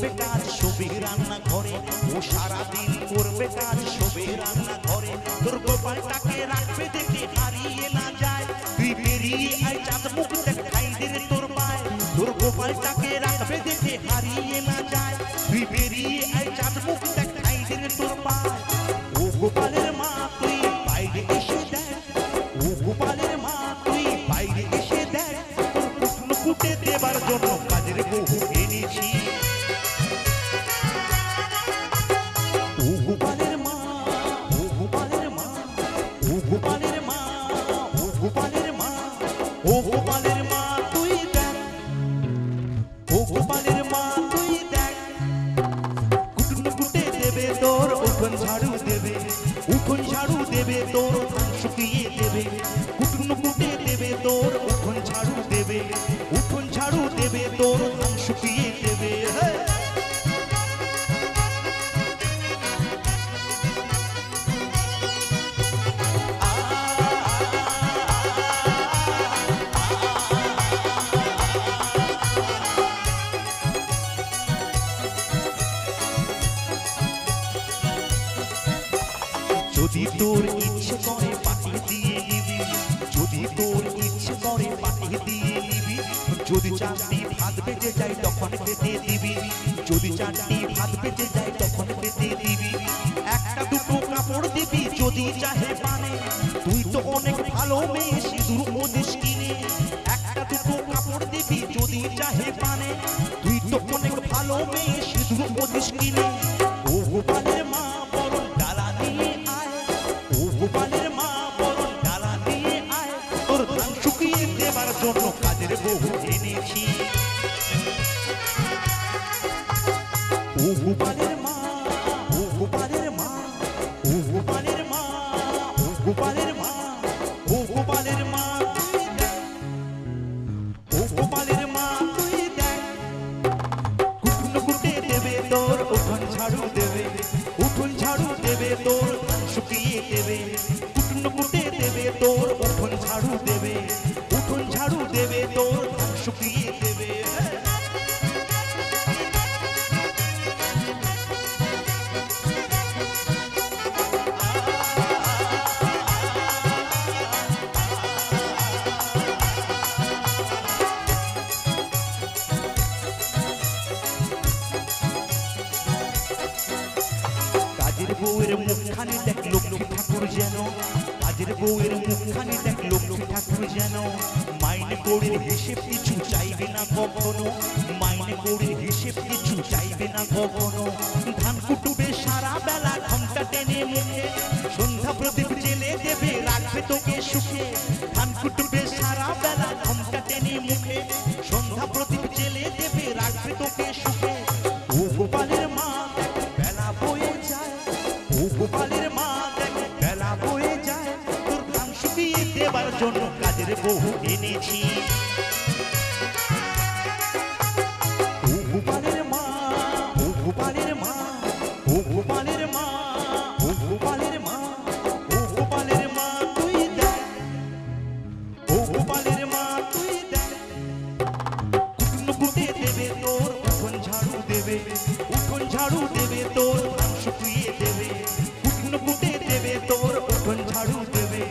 করবে কাজ শোবে রান্না ঘরে ও সারাদিন করবে কাজ শোবে রান্না ঘরে তোর গোপালটাকে রাখবে দেখে হারিয়ে না যায়। তুই বেরিয়ে আয় চাঁদ মুখ দেখাই দে রে তোর পায়। তোর গোপালটাকে রাখবে দেবে তোর, শুকিয়ে দেবে। কুটুনো কুটে দেবে তোর, উঠোন ঝাড়ু দেবে। উঠোন ঝাড়ু দেবে তোর শুকিয়ে দেবে। হ্যাঁ। যদি তোর পাঠিয়ে দিয়ে নিবি যদি চারটি ভাত বেঁচে যায়, তখন পেতে দিবি। যদি চারটি ভাত বেঁচে যায়, তখন পেতে দিবি। একটা দুটো কাপড় দিবি, যদি চাহে পানে। তুই তো অনেক ভালো মেয়ে, সিঁদুর ওদিস কিনে। একটা দুটো কাপড় দিবি, যদি চাহে পানে। তুই তো অনেক ভালো মেয়ে, সিঁদুর ওদিস কিনে। ও ও গোপালের মা ও গোপালের মা ও গোপালের মা ও গোপালের মা ও গোপালের মা। ও গোপালের মা তুই দেখ কুটনো কুটে দেবে তোর, উঠোন ঝাড়ু দেবে। উঠোন বউয়ের মুখখানি দেখ, লক্ষ্মী ঠাকুর যেন। আজের বউয়ের মুখখানি দেখ, লক্ষ্মী ঠাকুর যেন। মাইনে করির হিসেব কিছু চাইবে না কখনো। মাইনে করির হিসেব কিছু চাইবে না কখনো। ধান কুটুবে সারা বেলা ঘণ্টা টেনে মুখে সন্ধ্যা প্রদীপ জেলে দেবে, রাখবে তোকে সুখে। জন্য কাজের বহু এনেছি। মা দেবে তোর ঝাড়ু দেবে। ঝাড়ু দেবে তোর দেবে। দেবে তোর ঝাড়ু দেবে।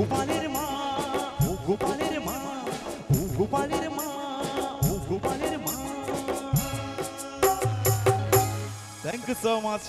গোপালের মা ও গোপালের মা ও গোপালের মা ও গোপালের মা। Thank you so much